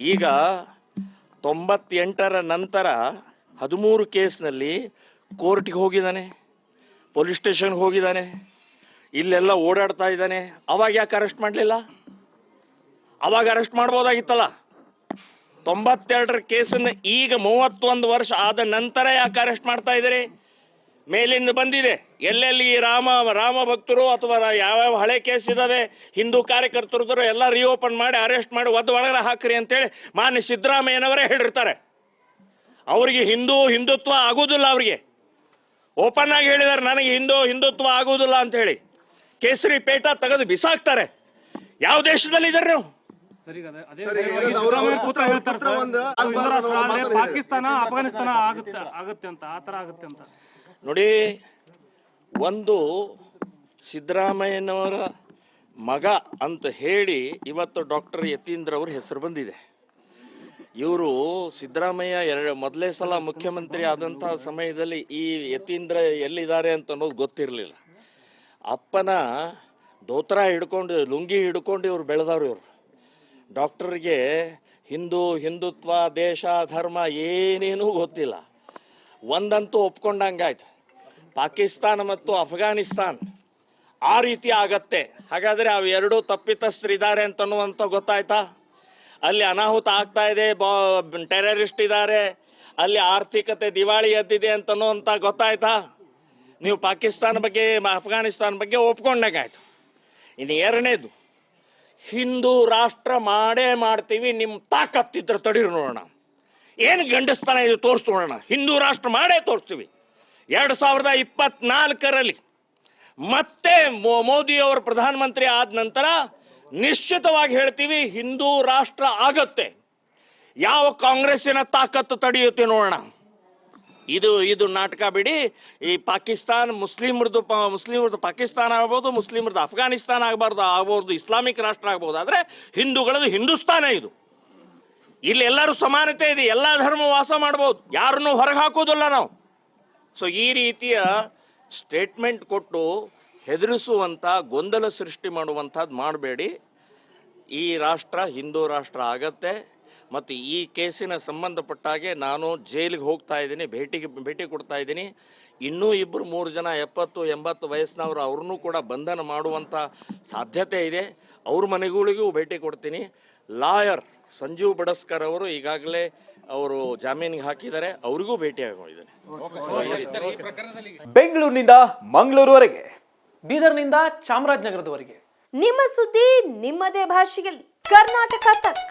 ಈಗ ತೊಂಬತ್ತೆಂಟರ ನಂತರ ಹದಿಮೂರು ಕೇಸ್ನಲ್ಲಿ ಕೋರ್ಟಿಗೆ ಹೋಗಿದ್ದಾನೆ, ಪೊಲೀಸ್ ಸ್ಟೇಷನ್ಗೆ ಹೋಗಿದ್ದಾನೆ, ಇಲ್ಲೆಲ್ಲ ಓಡಾಡ್ತಾ ಇದ್ದಾನೆ. ಅವಾಗ ಯಾಕೆ ಅರೆಸ್ಟ್ ಮಾಡಲಿಲ್ಲ? ಅವಾಗ ಅರೆಸ್ಟ್ ಮಾಡ್ಬೋದಾಗಿತ್ತಲ್ಲ? ತೊಂಬತ್ತೆರಡರ ಕೇಸನ್ನು ಈಗ ಮೂವತ್ತೊಂದು ವರ್ಷ ಆದ ನಂತರ ಯಾಕೆ ಅರೆಸ್ಟ್ ಮಾಡ್ತಾ ಇದ್ದೀರಿ? ಮೇಲಿಂದ ಬಂದಿದೆ. ಎಲ್ಲೆಲ್ಲಿ ರಾಮ ರಾಮ ಭಕ್ತರು ಅಥವಾ ಯಾವ್ಯಾವ ಹಳೆ ಕೇಸ್ ಇದಾವೆ, ಹಿಂದೂ ಕಾರ್ಯಕರ್ತರು ಎಲ್ಲ ರಿಓಪನ್ ಮಾಡಿ ಅರೆಸ್ಟ್ ಮಾಡಿ, ಒದ್ದು ಒಳಗಡೆ ಹಾಕ್ರಿ ಅಂತೇಳಿ ಮಾನ್ಯ ಸಿದ್ದರಾಮಯ್ಯನವರೇ ಹೇಳಿರ್ತಾರೆ. ಅವರಿಗೆ ಹಿಂದೂ ಹಿಂದುತ್ವ ಆಗುವುದಿಲ್ಲ ಅವರಿಗೆ. ಓಪನ್ ಆಗಿ ಹೇಳಿದ್ದಾರೆ ನನಗೆ ಹಿಂದೂ ಹಿಂದುತ್ವ ಆಗುವುದಿಲ್ಲ ಅಂತ ಹೇಳಿ ಕೇಸರಿ ಪೇಟ ತೆಗೆದು ಬಿಸಾಕ್ತಾರೆ. ಯಾವ ದೇಶದಲ್ಲಿ ಇದ್ದಾರೆ ನೀವು? ಪಾಕಿಸ್ತಾನ ಅಫ್ಘಾನಿಸ್ತಾನ ಆಗುತ್ತೆ ಆಗುತ್ತೆ ಅಂತ ಆತರ ತರ ಆಗುತ್ತೆ ಅಂತ. ನೋಡಿ ಒಂದು ಸಿದ್ದರಾಮಯ್ಯನವರ ಮಗ ಅಂತ ಹೇಳಿ ಇವತ್ತು ಡಾಕ್ಟರ್ ಯತೀಂದ್ರ ಅವ್ರ ಹೆಸರು ಬಂದಿದೆ. ಇವರು ಸಿದ್ದರಾಮಯ್ಯ ಎರಡು ಮೊದಲೇ ಸಲ ಮುಖ್ಯಮಂತ್ರಿ ಆದಂತಹ ಸಮಯದಲ್ಲಿ ಈ ಯತೀಂದ್ರ ಎಲ್ಲಿದ್ದಾರೆ ಅಂತ ಅನ್ನೋದು ಗೊತ್ತಿರಲಿಲ್ಲ. ಅಪ್ಪನ ದೋತ್ರ ಹಿಡ್ಕೊಂಡು ಲುಂಗಿ ಹಿಡ್ಕೊಂಡು ಇವ್ರು ಬೆಳೆದವ್ರು ಇವರು. ಡಾಕ್ಟರ್ಗೆ ಹಿಂದೂ ಹಿಂದುತ್ವ, ದೇಶ, ಧರ್ಮ ಏನೇನೂ ಗೊತ್ತಿಲ್ಲ. ಒಂದಂತೂ ಒಪ್ಕೊಂಡಂಗಾಯ್ತು ಪಾಕಿಸ್ತಾನ ಮತ್ತು ಅಫ್ಘಾನಿಸ್ತಾನ್ ಆ ರೀತಿ ಆಗತ್ತೆ. ಹಾಗಾದರೆ ಅವು ಎರಡೂ ತಪ್ಪಿತಸ್ಥರಿದ್ದಾರೆ ಅಂತನ್ನುವಂಥ ಗೊತ್ತಾಯ್ತಾ? ಅಲ್ಲಿ ಅನಾಹುತ ಆಗ್ತಾ ಇದೆ, ಬಾ, ಟೆರರಿಸ್ಟ್ ಇದ್ದಾರೆ, ಅಲ್ಲಿ ಆರ್ಥಿಕತೆ ದಿವಾಳಿ ಎದ್ದಿದೆ ಅಂತನ್ನುವಂಥ ಗೊತ್ತಾಯ್ತಾ? ನೀವು ಪಾಕಿಸ್ತಾನ ಬಗ್ಗೆ, ಅಫ್ಘಾನಿಸ್ತಾನ ಬಗ್ಗೆ ಒಪ್ಕೊಂಡಂಗಾಯ್ತು ಇನ್ನು ಎರಡನೇದು ಹಿಂದೂ ರಾಷ್ಟ್ರ ಮಾಡೇ ಮಾಡ್ತೀವಿ ನಿಮ್ಮ ತಾಕತ್ತಿದ್ರೆ ತಡೀರಿ ನೋಡೋಣ. ಏನು ಗಂಡಸ್ತಾನ ಇದು ತೋರಿಸ್ತು ನೋಡೋಣ? ಹಿಂದೂ ರಾಷ್ಟ್ರ ಮಾಡೇ ತೋರಿಸ್ತೀವಿ. ಎರಡು ಸಾವಿರದ ಇಪ್ಪತ್ನಾಲ್ಕರಲ್ಲಿ ಮತ್ತೆ ಮೋದಿಯವರು ಪ್ರಧಾನಮಂತ್ರಿ ಆದ ನಂತರ ನಿಶ್ಚಿತವಾಗಿ ಹೇಳ್ತೀವಿ, ಹಿಂದೂ ರಾಷ್ಟ್ರ ಆಗತ್ತೆ. ಯಾವ ಕಾಂಗ್ರೆಸ್ಸಿನ ತಾಕತ್ತು ತಡೆಯುತ್ತೆ ನೋಡೋಣ? ಇದು ಇದು ನಾಟಕ ಬಿಡಿ. ಈ ಪಾಕಿಸ್ತಾನ ಮುಸ್ಲಿಮ್ರದ್ದು ಮುಸ್ಲಿಮ್ರದ್ದು ಪಾಕಿಸ್ತಾನ ಆಗ್ಬೋದು, ಮುಸ್ಲಿಮ್ರದ್ದು ಅಫ್ಘಾನಿಸ್ತಾನ ಆಗಬಾರ್ದು ಆಗ್ಬೋದು ಇಸ್ಲಾಮಿಕ್ ರಾಷ್ಟ್ರ ಆಗ್ಬೋದು. ಆದರೆ ಹಿಂದೂಗಳದ್ದು ಹಿಂದೂಸ್ತಾನ ಇದು. ಇಲ್ಲಿ ಎಲ್ಲರೂ ಸಮಾನತೆ ಇದೆ, ಎಲ್ಲ ಧರ್ಮ ವಾಸ ಮಾಡ್ಬೋದು. ಯಾರನ್ನೂ ಹೊರಗೆ ಹಾಕೋದಿಲ್ಲ ನಾವು. ಸೊ ಈ ರೀತಿಯ ಸ್ಟೇಟ್ಮೆಂಟ್ ಕೊಟ್ಟು ಹೆದರಿಸುವಂಥ ಗೊಂದಲ ಸೃಷ್ಟಿ ಮಾಡುವಂಥದ್ದು ಮಾಡಬೇಡಿ. ಈ ರಾಷ್ಟ್ರ ಹಿಂದೂ ರಾಷ್ಟ್ರ ಆಗತ್ತೆ. ಮತ್ತು ಈ ಕೇಸಿನ ಸಂಬಂಧಪಟ್ಟ ಹಾಗೆ ನಾನು ಜೈಲಿಗೆ ಹೋಗ್ತಾ ಇದ್ದೀನಿ ಭೇಟಿಗೆ ಭೇಟಿ ಕೊಡ್ತಾ ಇದ್ದೀನಿ. ಇನ್ನೂ ಇಬ್ಬರು ಮೂರು ಜನ ಎಪ್ಪತ್ತು ಎಂಬತ್ತು ವಯಸ್ಸಿನವರು ಅವ್ರನ್ನೂ ಕೂಡ ಬಂಧನ ಮಾಡುವಂಥ ಸಾಧ್ಯತೆ ಇದೆ. ಅವ್ರ ಮನೆಗಳಿಗೂ ಭೇಟಿ ಕೊಡ್ತೀನಿ. ಲಾಯರ್ ಸಂಜೀವ್ ಬಡಸ್ಕರ್ ಅವರು ಈಗಾಗಲೇ ಅವರು ಜಾಮೀನಿಗೆ ಹಾಕಿದ್ದಾರೆ. ಅವರಿಗೂ ಭೇಟಿ ಆಗಿದ್ದಾರೆ ಬೆಂಗಳೂರಿನಿಂದ ಮಂಗಳೂರುವರೆಗೆ. ಬೀದರ್ನಿಂದ ಚಾಮರಾಜನಗರದವರೆಗೆ. ನಿಮ್ಮ ಸುದ್ದಿ ನಿಮ್ಮದೇ ಭಾಷೆಯಲ್ಲಿ. ಕರ್ನಾಟಕ ತಕ್.